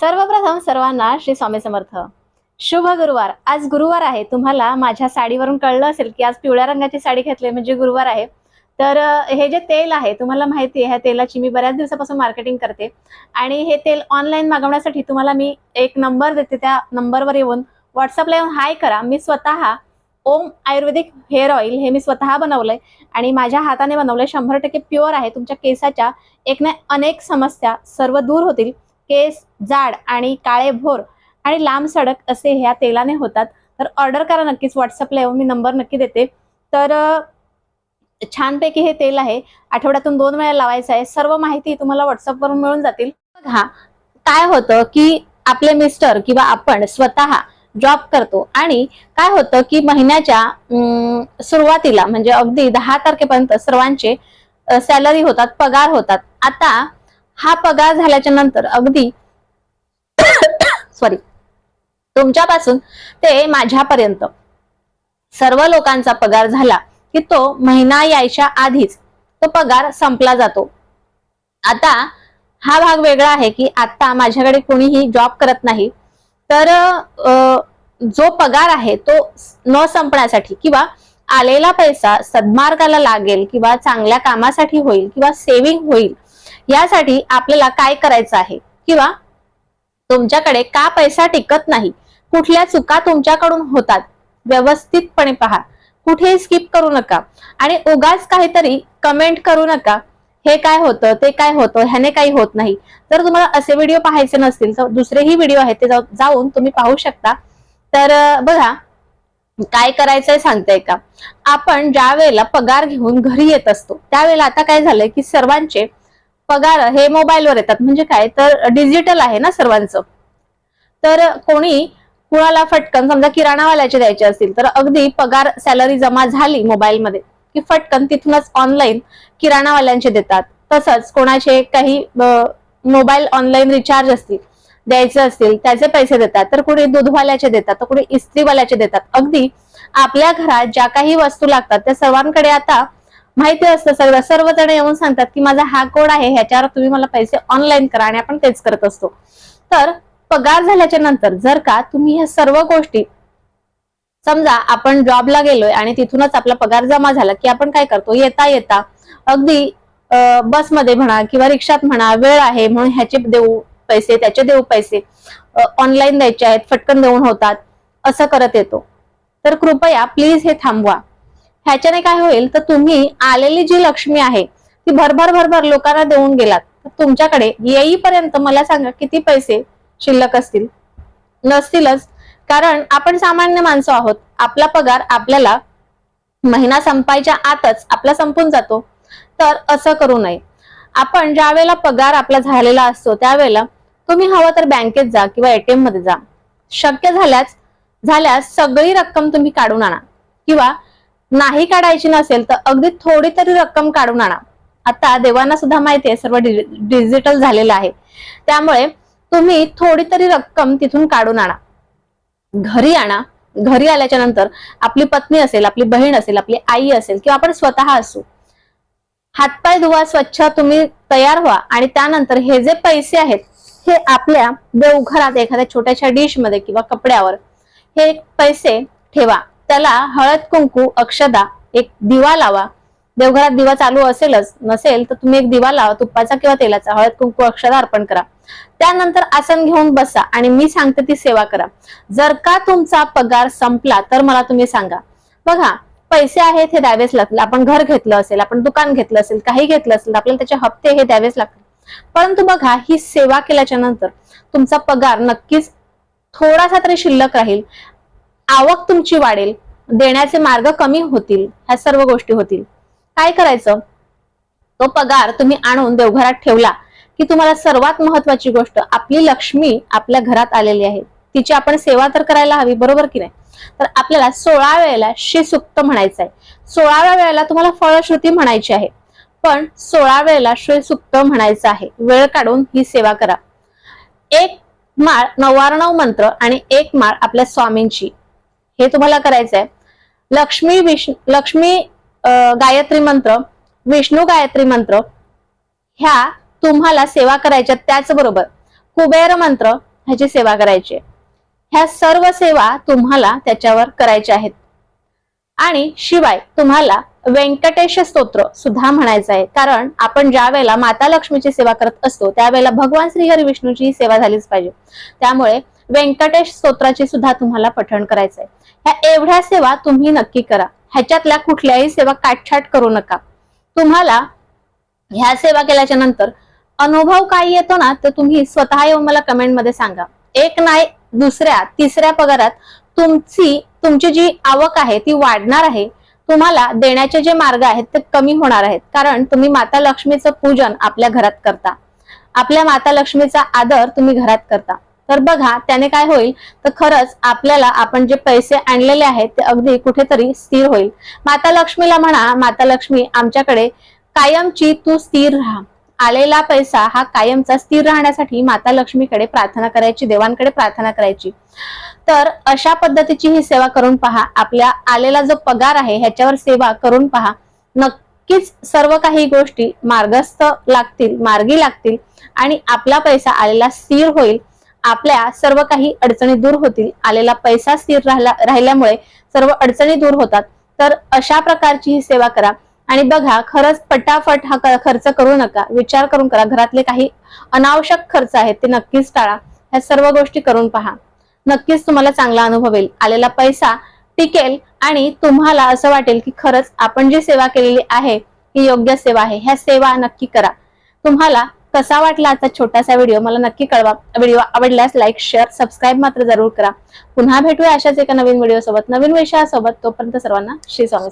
सर्वप्रथम सर्वांना श्री स्वामी समर्थ. शुभ गुरुवार. आज गुरुवार आहे. तुम्हाला माझ्या साडीवरून कळलं असेल की आज पिवळ्या रंगाची साडी घेतली म्हणजे गुरुवार आहे. तर हे जे तेल आहे तुम्हाला माहिती आहे ह्या तेलाची मी बऱ्याच दिवसापासून मार्केटिंग करते. आणि हे तेल ऑनलाईन मागवण्यासाठी तुम्हाला मी एक नंबर देते. त्या नंबरवर येऊन व्हॉट्सअपला येऊन हाय करा. मी स्वतः ओम आयुर्वेदिक हेअर ऑइल हे मी स्वतः बनवलंय. आणि माझ्या हाताने बनवलंय. शंभर टक्के प्युअर आहे. तुमच्या केसाच्या एक ना अनेक समस्या सर्व दूर होतील. केस जाड आणि काळे भोर आणि लांब सडक असे ह्या तेलाने होतात. तर ऑर्डर करा नक्कीच व्हॉट्सअपला येऊन मी नंबर नक्की देते. तर छानपैकी हे तेल आहे. आठवड्यातून दोन वेळा लावायचं आहे. सर्व माहिती तुम्हाला व्हॉट्सअपवरून मिळून जातील. बघा काय होतं की आपले मिस्टर किंवा आपण स्वतः जॉब करतो आणि काय होतं की महिन्याच्या सुरुवातीला म्हणजे अगदी दहा तारखेपर्यंत सर्वांचे सॅलरी होतात पगार होतात. आता हा पगार झाल्याच्यानंतर अगदी सॉरी तुमच्यापासून ते माझ्यापर्यंत. सर्व लोकांचा पगार झाला की तो महिना यायच्या आधीच तो पगार संपला जातो. आता हा भाग वेगळा आहे की आता माझ्याकडे कोणीही जॉब करत नाही. तर जो पगार आहे तो न संपण्यासाठी किंवा आलेला पैसा सद्मार्गाला लागेल किंवा चांगल्या कामासाठी होईल किंवा सेव्हिंग होईल यासाठी आपल्याला काय करायचं आहे? किंवा तुमच्याकडे का पैसा टिकत नाही? कुठल्या चुका तुमच्याकडून होतात? व्यवस्थितपणे पहा. कुठे स्किप करू नका. आणि उगाच काहीतरी कमेंट करू नका. हे काय होतं? ते काय होतं? ह्याने काही होत नाही. जर तुम्हाला असे व्हिडिओ पाहायचे नसतील तर दुसरेही व्हिडिओ आहेत ते जाऊन तुम्ही पाहू शकता. तर बघा. काय करायचंय सांगताय का? आपण ज्या वेळेला पगार घेऊन घरी येत असतो त्यावेळेला आता काय झालंय की सर्वांचे पगार हे मोबाईलवर येतात. म्हणजे काय? तर डिजिटल आहे ना सर्वांचं. तर कोणी कुणाला फटकन समजा किराणावाल्याचे द्यायचे असतील तर अगदी पगार सॅलरी जमा झाली मोबाईलमध्ये की फटकन तिथूनच ऑनलाईन किराणावाल्यांचे देतात. तसंच कोणाचे काही मोबाईल ऑनलाईन रिचार्ज असतील द्यायचे असतील त्याचे पैसे देतात. तर कुणी दूधवाल्याचे देतात तर कुणी इस्त्रीवाल्याचे देतात. अगदी आपल्या घरात ज्या काही वस्तू लागतात त्या सर्वांकडे आता माहिती असतं सगळं. सर्वजण येऊन सांगतात की माझा हा कोड आहे ह्याच्यावर तुम्ही मला पैसे ऑनलाईन करा आणि आपण तेच करत असतो. तर पगार झाल्याच्यानंतर जर का तुम्ही ह्या सर्व गोष्टी समजा आपण जॉबला गेलोय आणि तिथूनच आपला पगार जमा झाला की आपण काय करतो? येता येता. अगदी बसमध्ये म्हणा किंवा रिक्षात म्हणा वेळ आहे म्हणून ह्याचे देऊ पैसे त्याचे देऊ पैसे ऑनलाईन द्यायचे आहेत फटकन देऊन होतात असं करत येतो. तर कृपया प्लीज हे थांबवा. ह्याच्याने काय होईल? तर तुम्ही आलेली जी लक्ष्मी आहे ती भरभर भरभर लोकांना देऊन गेलात. तर तुमच्याकडे येईपर्यंत मला सांगा किती पैसे शिल्लक असतील? नसतीलच. कारण आपण सामान्य माणसं आहोत. आपला पगार आपल्याला महिना संपायच्या आतच आपला संपून जातो. तर असं करू नये. आपण ज्या वेळेला पगार आपला झालेला असतो त्यावेळेला तुम्ही हवं तर बँकेत जा किंवा एटीएममध्ये जा. शक्य झाल्यास झाल्यास सगळी रक्कम तुम्ही काढून आणा. किंवा नाही काढायची नसेल तर अगदी थोडी तरी रक्कम काढून आणा. आता देवांना सुद्धा माहिती आहे सर्व डिजिटल झालेलं आहे. त्यामुळे तुम्ही थोडी तरी रक्कम तिथून काढून आणा. घरी आणा. घरी आल्याच्यानंतर आपली पत्नी असेल आपली बहीण असेल आपली आई असेल किंवा आपण स्वतः असू हातपाय धुवा स्वच्छ तुम्ही तयार व्हा आणि त्यानंतर हे जे पैसे आहेत हे आपल्या देवघरात एखाद्या छोट्याशा डिशमध्ये किंवा कपड्यावर हे पैसे ठेवा. त्याला हळद कुंकू अक्षदा एक दिवा लावा. देवघरात दिवा चालू असेलच नसेल तर तुम्ही एक दिवा लावा तुपाचा किंवा तेलाचा. हळद कुंकू अक्षदा अर्पण करा. त्यानंतर आसन घेऊन बसा आणि मी सांगते ती सेवा करा. जर का तुमचा पगार संपला तर मला तुम्ही सांगा. बघा पैसे आहेत हे द्यावेच लागतील. आपण घर घेतलं असेल आपण दुकान घेतलं असेल काही घेतलं असेल तर आपल्याला त्याचे हप्ते हे द्यावेच लागतील. परंतु बघा ही सेवा केल्याच्यानंतर तुमचा पगार नक्कीच थोडासा तरी शिल्लक राहील. आवक तुमची वाढेल देण्याचे मार्ग कमी होतील ह्या सर्व गोष्टी होतील. काय करायचं? तो पगार तुम्ही आणून देवघरात ठेवला की तुम्हाला सर्वात महत्वाची गोष्ट आपली लक्ष्मी आपल्या घरात आलेली आहे. तिची आपण सेवा तर करायला हवी बरोबर की नाही? तर आपल्याला सोळा वेळेला श्रीसुक्त म्हणायचं आहे. सोळाव्या वेळेला तुम्हाला फळश्रुती म्हणायची आहे. पण सोळा वेळेला श्रीसुक्त म्हणायचं आहे. वेळ काढून ही सेवा करा. एक माळ नव्याण्णव मंत्र आणि एक माळ आपल्या स्वामींची. हे तुम्हाला करायचं आहे लक्ष्मी विष्णू लक्ष्मी गायत्री मंत्र विष्णू गायत्री मंत्र ह्या तुम्हाला सेवा करायच्या त्याचबरोबर कुबेर मंत्र ह्याची सेवा करायची. आहे. ह्या सर्व सेवा तुम्हाला त्याच्यावर करायच्या आहेत. आणि शिवाय तुम्हाला व्यंकटेश स्तोत्र सुद्धा म्हणायचं आहे. कारण आपण ज्या वेळेला माता लक्ष्मीची सेवा करत असतो त्यावेळेला भगवान श्रीहरी विष्णूची सेवा झालीच पाहिजे. त्यामुळे व्यंकटेश स्तोत्राची सुद्धा तुम्हाला पठण करायचंय. ह्या एवढ्या सेवा तुम्ही नक्की करा. ह्याच्यातल्या कुठल्याही सेवा काटछाट करू नका. तुम्हाला ह्या सेवा केल्याच्यानंतर अनुभव काय येतो ना तर तुम्ही स्वतः येऊन मला कमेंटमध्ये सांगा. एक नाही दुसऱ्या तिसऱ्या पगारात तुमची तुमची जी आवक आहे ती वाढणार आहे. तुम्हाला देण्याचे जे मार्ग आहेत ते कमी होणार आहेत. कारण तुम्ही माता लक्ष्मीचं पूजन आपल्या घरात करता. आपल्या माता लक्ष्मीचा आदर तुम्ही घरात करता. तर बघा त्याने काय होईल? तर खरंच आपल्याला आपण जे पैसे आणलेले आहेत ते अगदी कुठेतरी स्थिर होईल. माता लक्ष्मीला म्हणा माता लक्ष्मी आमच्याकडे कायमची तू स्थिर राहा. आलेला पैसा हा कायमचा स्थिर राहण्यासाठी माता लक्ष्मीकडे प्रार्थना करायची देवांकडे प्रार्थना करायची. तर अशा पद्धतीची ही सेवा करून पहा. आपल्या आलेला जो पगार आहे ह्याच्यावर सेवा करून पहा. नक्कीच सर्व काही गोष्टी मार्गस्थ लागतील मार्गी लागतील आणि आपला पैसा आलेला स्थिर होईल. आपल्या सर्व काही अडचणी दूर होतील. आलेला पैसा स्थिर राहिला राहिल्यामुळे सर्व अडचणी दूर होतात. तर अशा प्रकारची ही सेवा करा. आणि बघा खरंच पटाफट हा खर्च करू नका. विचार करून करा. घरातले काही अनावश्यक खर्च आहेत ते नक्कीच टाळा. ह्या सर्व गोष्टी करून पहा. नक्कीच तुम्हाला चांगला अनुभव येईल. आलेला पैसा टिकेल आणि तुम्हाला असं वाटेल की खरंच आपण जी सेवा केलेली आहे ही योग्य सेवा आहे. ह्या सेवा नक्की करा. तुम्हाला कसा वाटला आजचा छोटासा व्हिडिओ मला नक्की कळवा. व्हिडिओ आवडल्यास लाईक शेअर सबस्क्राईब मात्र जरूर करा. पुन्हा भेटूया अशाच एका नवीन व्हिडिओ सोबत. नवीन विषयासोबत तोपर्यंत सर्वांना श्री स्वामी